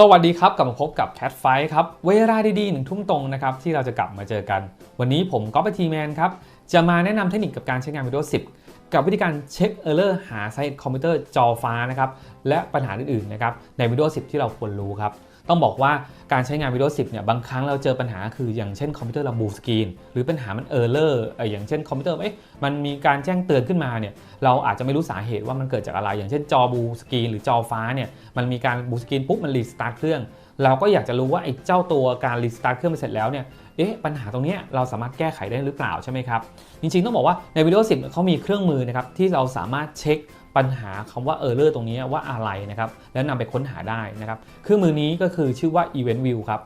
สวัสดีครับกลับมาพบกับ Cat f i ครับ เวลาดีๆหนึ่งทุ่มตรงนะครับที่เราจะกลับมาเจอกัน วันนี้ผมก๊อฟทีแมนครับ จะมาแนะนำเทคนิคกับการใช้งาน Windows 10 กับวิธีการเช็คเออร์เลอร์หาไซต์คอมพิวเตอร์จอฟ้านะครับ และปัญหาอื่นๆนะครับใน Windows 10 ที่เราควรรู้ครับ ต้องบอกว่าการใช้งาน Windows 10 เนี่ย บางครั้งเราเจอปัญหาคืออย่างเช่นคอมพิวเตอร์เราบูสกรีน หรือปัญหามันเออร์เลอร์อย่างเช่นคอมพิวเตอร์เอ๊ะมันมีการแจ้งเตือนขึ้นมาเนี่ยเราอาจจะไม่รู้สาเหตุว่ามันเกิดจากอะไร อย่างเช่นจอบูสกรีนหรือจอฟ้าเนี่ยมันมีการบูสกรีนปุ๊บมันรีสตาร์ทเครื่อง เราก็อยากจะรู้ว่าไอ้เจ้าตัวการรีสตาร์ทเครื่องไปเสร็จแล้วเนี่ยเอ๊ะปัญหาตรงนี้เราสามารถแก้ไขได้หรือเปล่าใช่ไหมครับจริงๆต้องบอกว่าใน Windows 10 เขามีเครื่องมือนะครับที่เราสามารถเช็ค ปัญหาคำว่า Error ตรงนี้ว่าอะไรนะครับ แล้วนำไปค้นหาได้นะครับ เครื่องมือนี้ก็คือชื่อว่า Event View ครับ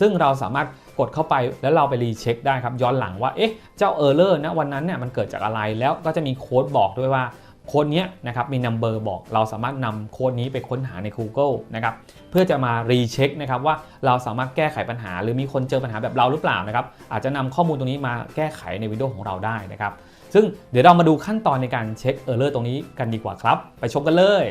ซึ่งเราสามารถกดเข้าไปแล้วเราไปรีเช็คได้ครับ ย้อนหลังว่า เอ๊ะ เจ้า Error นะวันนั้นเนี่ยมันเกิดจากอะไร แล้วก็จะมีโค้ดบอกด้วยว่า โค้ดนี้นะครับมี number บอก เราสามารถนำโค้ดนี้ไปค้นหาใน Google นะครับเพื่อจะมารีเช็คนะครับว่าเราสามารถแก้ไขปัญหา หรือมีคนเจอปัญหาแบบเราหรือเปล่านะครับอาจจะนำข้อมูลตรงนี้มาแก้ไขใน Windows ของเราได้นะครับซึ่งเดี๋ยวเรามาดูขั้นตอนในการเช็ค Error ตรงนี้กันดีกว่าครับ ไปชมกันเลย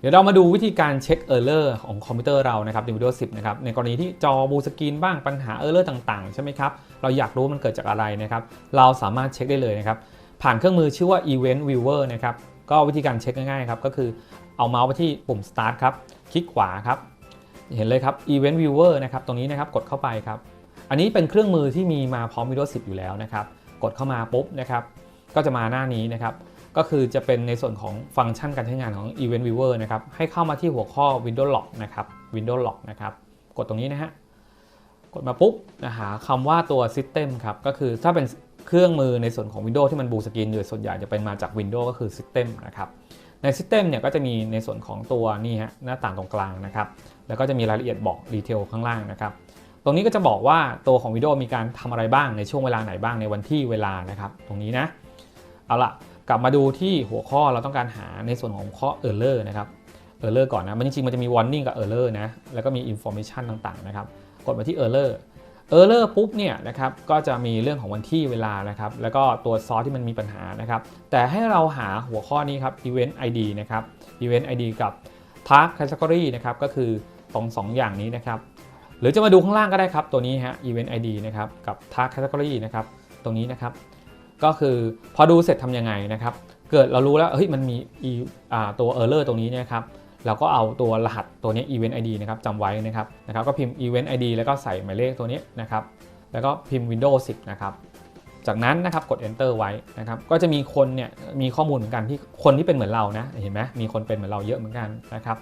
เดี๋ยวเรามาดูวิธีการเช็ค Error ของคอมพิวเตอร์เรานะครับใน Windows 10นะครับในกรณีที่จอบูสกรีนบ้างปัญหา Error ต่างๆ ใช่ไหมครับ เราอยากรู้มันเกิดจากอะไรนะครับ เราสามารถเช็คได้เลยนะครับ ผ่านเครื่องมือชื่อว่า Event Viewer นะครับก็วิธีการเช็คง่ายๆครับก็คือเอาเมาส์ไปที่ปุ่ม Start ครับคลิกขวาครับ เห็นเลยครับ Event Viewer นะครับตรงนี้นะครับกดเข้าไปครับ อันนี้เป็นเครื่องมือที่มีมาพร้อม Windows 10 อยู่แล้วนะครับกดเข้ามาปุ๊บนะครับก็จะมาหน้านี้นะครับก็คือจะเป็นในส่วนของฟังก์ชันการใช้งานของ Event Viewer นะครับให้เข้ามาที่หัวข้อ Windows Lock นะครับ Windows Lock นะครับกดตรงนี้นะฮะกดมาปุ๊บนะหาคำว่าตัว System ครับก็คือถ้าเป็น เครื่องมือในส่วนของ Windows ที่มันบูสกรีนอยู่ส่วนใหญ่จะเป็นมาจาก Windows ก็คือ System นะครับใน System เนี่ยก็จะมีในส่วนของตัวนี่ฮะหน้าต่างตรงกลางนะครับแล้วก็จะมีรายละเอียดบอกดีเทลข้างล่างนะครับตรงนี้ก็จะบอกว่าตัวของ Windows มีการทำอะไรบ้างในช่วงเวลาไหนบ้างในวันที่เวลานะครับ ตรงนี้นะเอาละกลับมาดูที่หัวข้อเราต้องการหาในส่วนของข้อ Error นะครับ Error ก่อนนะมันจริงๆมันจะมี Warning กับ Error นะแล้วก็มี Information ต่างๆนะครับ กดมาที่ Error Error ปุ๊บเนี่ยนะครับก็จะมีเรื่องของวันที่เวลานะครับแล้วก็ตัวซอสที่มันมีปัญหานะครับแต่ให้เราหาหัวข้อนี้ครับ Event ID นะครับ Event ID กับ Task Category นะครับก็คือตรงสองอย่างนี้นะครับหรือจะมาดูข้างล่างก็ได้ครับตัวนี้ฮะ Event ID นะครับกับ Task Category นะครับตรงนี้นะครับก็คือพอดูเสร็จทำยังไงนะครับเกิดเรารู้แล้วเฮ้ยมันมีอ่าตัว error ตรงนี้นยครับ เราก็เอาตัวรหัสตัวนี้ event id นะครับจำไว้นะครับนะครับก็พิมพ์ event id แล้วก็ใส่หมายเลขตัวนี้นะครับแล้วก็พิมพ์ windows 10 นะครับจากนั้นนะครับกด enter ไว้นะครับก็จะมีคนเนี่ยมีข้อมูลเหมือนกันที่คนที่เป็นเหมือนเรานะเห็นไหมมีคนเป็นเหมือนเราเยอะเหมือนกันนะครับ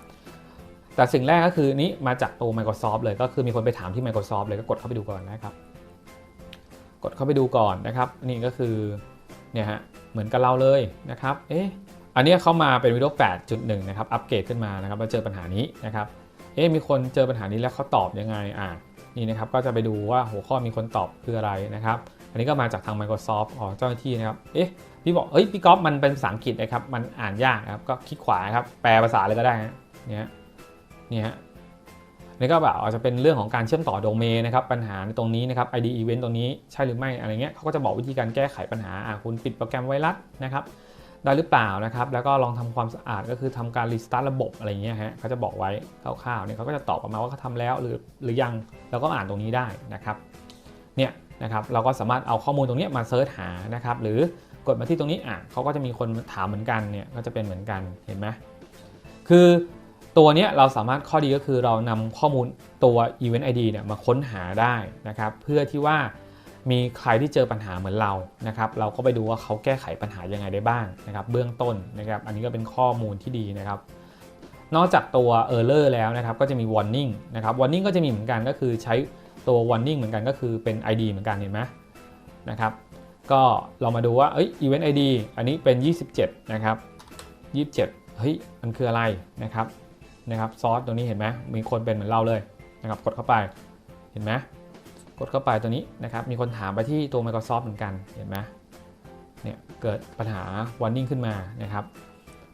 แต่สิ่งแรกก็คือนี้มาจากตัว Microsoft เลยก็คือมีคนไปถามที่ Microsoft เลยก็กดเข้าไปดูก่อนนะครับกดเข้าไปดูก่อนนะครับ นี่ก็คือเนี่ยฮะเหมือนกับเราเลยนะครับ เอ๊ะ อันนี้เข้ามาเป็น Windows 8.1 นะครับ อัปเกรดขึ้นมานะครับแล้วเจอปัญหานี้นะครับ เอ๊ะมีคนเจอปัญหานี้แล้วเขาตอบยังไง อ่า นี่นะครับ ก็จะไปดูว่าหัวข้อมีคนตอบคืออะไรนะครับ อันนี้ก็มาจากทาง Microsoft ของเจ้าหน้าที่นะครับ เอ๊ะ พี่บอกเฮ้ย พี่ก๊อฟมันเป็นภาษาอังกฤษนะครับ มันอ่านยากนะครับ ก็คลิกขวาครับ แปลภาษาเลยก็ได้ฮะเนี่ยเนี่ยฮะนี่ก็แบบอาจจะเป็นเรื่องของการเชื่อมต่อโดเมนนะครับ ปัญหาในตรงนี้นะครับ ID event ตรงนี้ใช่หรือไม่ อะไรเงี้ยเขาก็จะบอกวิธีการแก้ไขปัญหา อะคุณปิดโปรแกรมไวรัสนะครับ ได้หรือเปล่านะครับ แล้วก็ลองทำความสะอาดก็คือทำการรีสตาร์ทระบบอะไรเงี้ยฮะเขาจะบอกไว้คร่าวๆเนี่ยเขาก็จะตอบออกมาว่าเขาทำแล้วหรือหรือยังเราก็อ่านตรงนี้ได้นะครับเนี่ยนะครับเราก็สามารถเอาข้อมูลตรงนี้มาเซิร์ชหานะครับหรือกดมาที่ตรงนี้อะเขาก็จะมีคนถามเหมือนกันเนี่ยก็จะเป็นเหมือนกันเห็นไหมคือตัวเนี้ยเราสามารถข้อดีก็คือเรานำข้อมูลตัว Event ID เนี่ยมาค้นหาได้นะครับ เพื่อที่ว่า มีใครที่เจอปัญหาเหมือนเรานะครับเราก็ไปดูว่าเขาแก้ไขปัญหายังไงได้บ้างนะครับ เบื้องต้นนะครับ อันนี้ก็เป็นข้อมูลที่ดีนะครับ นอกจากตัว Error แล้วนะครับ ก็จะมี Warning นะครับ Warning ก็จะมีเหมือนกันก็คือใช้ตัว Warning เหมือนกันก็คือเป็น ID เหมือนกันเห็นไหมนะครับก็เรามาดูว่าเอ้ย Event ID อันนี้เป็น 27 นะครับ 27 เฮ้ย มันคืออะไรนะครับนะครับซอสตรงนี้เห็นไหมมีคนเป็นเหมือนเราเลยนะครับกดเข้าไปเห็นไหม ดเข้าไปตัวนี้นะครับ มีคนถามไปที่ตัว Microsoft เหมือนกันเห็นไหมเนี่ยเกิดปัญหา warning ขึ้นมานะครับ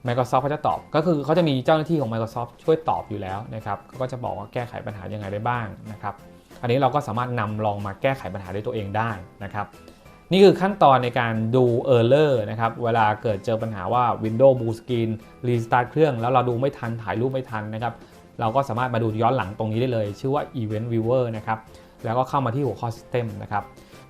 Microsoft เขาจะตอบก็คือเขาจะมีเจ้าหน้าที่ของ Microsoft ช่วยตอบอยู่แล้วนะครับเขาก็จะบอกว่าแก้ไขปัญหายังไงได้บ้างนะครับ อันนี้เราก็สามารถนำลองมาแก้ไขปัญหาด้วยตัวเองได้นะครับ นี่คือขั้นตอนในการดู Error นะครับ เวลาเกิดเจอปัญหาว่า Windows Blue Screen Restart เครื่อง แล้วเราดูไม่ทันถ่ายรูปไม่ทันนะครับ เราก็สามารถมาดูย้อนหลังตรงนี้ได้เลย ชื่อว่า Event Viewer นะครับ แล้วก็เข้ามาที่หัวข้อ System นะครับ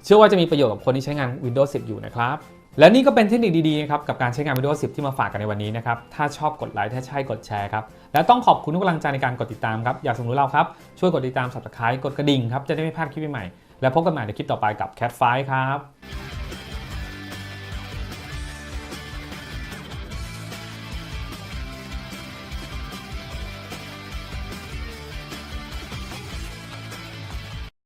เชื่อว่าจะมีประโยชน์กับคนที่ใช้งาน Windows 10 อยู่นะครับ และนี่ก็เป็นเทคนิคดีๆนะครับกับการใช้งาน Windows 10 ที่มาฝากกันในวันนี้นะครับ ถ้าชอบกดไลค์ถ้าใช่กดแชร์ครับ และต้องขอบคุณทุกกำลังใจในการกดติดตามครับ อยากสนับสนุนเราครับ ช่วยกดติดตาม Subscribe กดกระดิ่งครับ จะได้ไม่พลาดคลิปใหม่ๆและพบกันใหม่ในคลิปต่อไปกับ Cat f i ครับ